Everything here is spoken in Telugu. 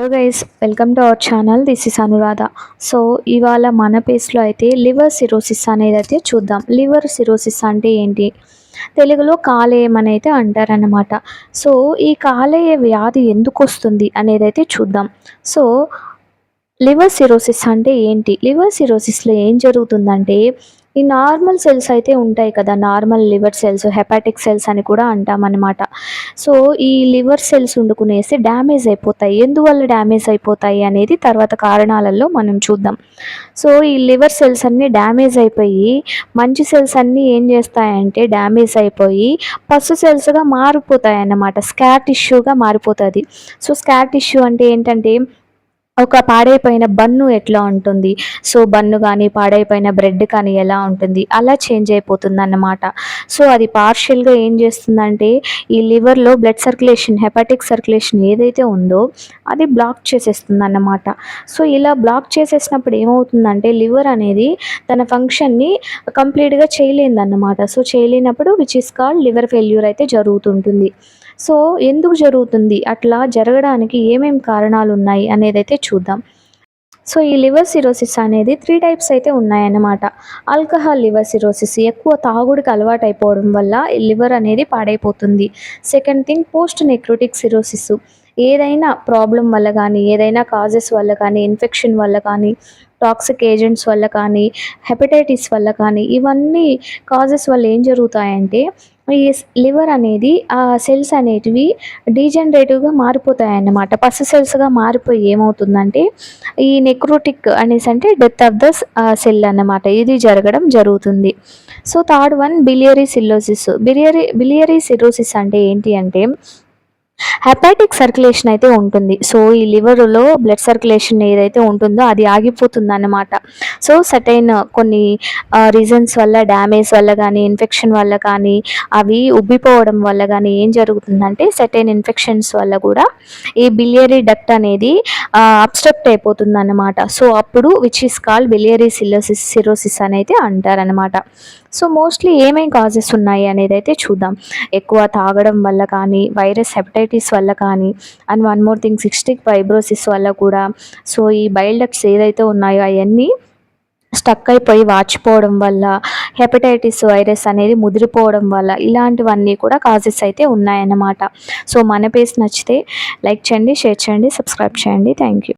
Hello guys welcome to our channel this is Anuradha so ఇవాళ మన పేస్లో అయితే లివర్ సిరోసిస్ అనేది అయితే చూద్దాం. లివర్ సిరోసిస్ అంటే ఏంటి? తెలుగులో కాలేయం అని అయితే అంటారనమాట సో ఈ కాలేయ వ్యాధి ఎందుకు వస్తుంది అనేది అయితే చూద్దాం. సో లివర్ సిరోసిస్ అంటే ఏంటి? లివర్ సిరోసిస్లో ఏం జరుగుతుందంటే ఈ నార్మల్ సెల్స్ అయితే ఉంటాయి కదా normal liver cells hepatic cells అని కూడా అంటామన్నమాట సో ఈ లివర్ సెల్స్ వండుకునేసి డ్యామేజ్ అయిపోతాయి. ఎందువల్ల డ్యామేజ్ అయిపోతాయి అనేది తర్వాత కారణాలలో మనం చూద్దాం. సో ఈ లివర్ సెల్స్ అన్నీ డ్యామేజ్ అయిపోయి మంచి సెల్స్ అన్నీ ఏం చేస్తాయంటే డ్యామేజ్ అయిపోయి పసు సెల్స్గా మారిపోతాయి అన్నమాట. స్కార్ టిష్యూగా మారిపోతుంది. సో స్కార్ టిష్యూ అంటే ఏంటంటే ఒక పాడైపోయిన బన్ను ఎట్లా ఉంటుంది? సో బన్ను కానీ పాడైపోయిన బ్రెడ్ కానీ ఎలా ఉంటుంది? అలా చేంజ్ అయిపోతుంది అన్నమాట సో అది పార్షియల్గా ఏం చేస్తుందంటే ఈ లివర్లో బ్లడ్ సర్క్యులేషన్ హెపాటిక్ సర్క్యులేషన్ ఏదైతే ఉందో అది బ్లాక్ చేసేస్తుంది అన్నమాట సో ఇలా బ్లాక్ చేసేసినప్పుడు ఏమవుతుందంటే లివర్ అనేది తన ఫంక్షన్ని కంప్లీట్గా చేయలేదన్నమాట. సో చేయలేనప్పుడు which is called liver failure అయితే జరుగుతుంటుంది. సో ఎందుకు జరుగుతుంది? అట్లా జరగడానికి ఏమేమి కారణాలు ఉన్నాయి అనేది అయితే చూద్దాం. సో ఈ లివర్ సిరోసిస్ అనేది త్రీ టైప్స్ అయితే ఉన్నాయన్నమాట. ఆల్కహాల్ లివర్ సిరోసిస్ ఎక్కువ తాగుడికి అలవాటు అయిపోవడం వల్ల లివర్ అనేది పాడైపోతుంది. Second thing post necrotic cirrhosis. ఏదైనా ప్రాబ్లం వల్ల కానీ ఏదైనా కాజెస్ వల్ల కానీ ఇన్ఫెక్షన్ వల్ల కానీ టాక్సిక్ ఏజెంట్స్ వల్ల కానీ హెపటైటిస్ వల్ల కానీ ఇవన్నీ కాజెస్ వల్ల ఏం జరుగుతాయంటే ఈ లివర్ అనేది ఆ సెల్స్ అనేటివి డీజనరేటివ్గా మారిపోతాయి అన్నమాట పసు సెల్స్గా మారిపోయి ఏమవుతుందంటే ఈ నెక్రోటిక్ అనేసి అంటే డెత్ ఆఫ్ ద సెల్ అన్నమాట. ఇది జరగడం జరుగుతుంది. So third one biliary cirrhosis biliary biliary cirrhosis అంటే ఏంటి అంటే హెపాటిక్ సర్క్యులేషన్ అయితే ఉంటుంది. సో ఈ లివర్లో బ్లడ్ సర్క్యులేషన్ ఏదైతే ఉంటుందో అది ఆగిపోతుంది అన్నమాట సో సటైన్ కొన్ని రీజన్స్ వల్ల డ్యామేజ్ వల్ల కానీ ఇన్ఫెక్షన్ వల్ల కానీ అవి ఉబ్బిపోవడం వల్ల కానీ ఏం జరుగుతుందంటే సటైన్ ఇన్ఫెక్షన్స్ వల్ల కూడా ఈ బిలియరీ డక్ట్ అనేది అబ్స్ట్రప్ట్ అయిపోతుంది అన్నమాట సో అప్పుడు which is called biliary cirrhosis cirrhosis అనేది అంటారనమాట సో మోస్ట్లీ ఏమేమి కాజెస్ ఉన్నాయి అనేది అయితే చూద్దాం. ఎక్కువ తాగడం వల్ల కానీ వైరస్ హెపటైటిస్ వల్ల కానీ and one more thing cystic fibrosis వల్ల కూడా. సో ఈ బైల్డక్ట్స్ ఏదైతే ఉన్నాయో అవన్నీ స్టక్ అయిపోయి వాచిపోవడం వల్ల హెపటైటిస్ వైరస్ అనేది ముదిరిపోవడం వల్ల ఇలాంటివన్నీ కూడా కాజెస్ అయితే ఉన్నాయన్నమాట. సో మన పేజ్ నచ్చితే లైక్ చేయండి షేర్ చేయండి సబ్స్క్రైబ్ చేయండి. Thank you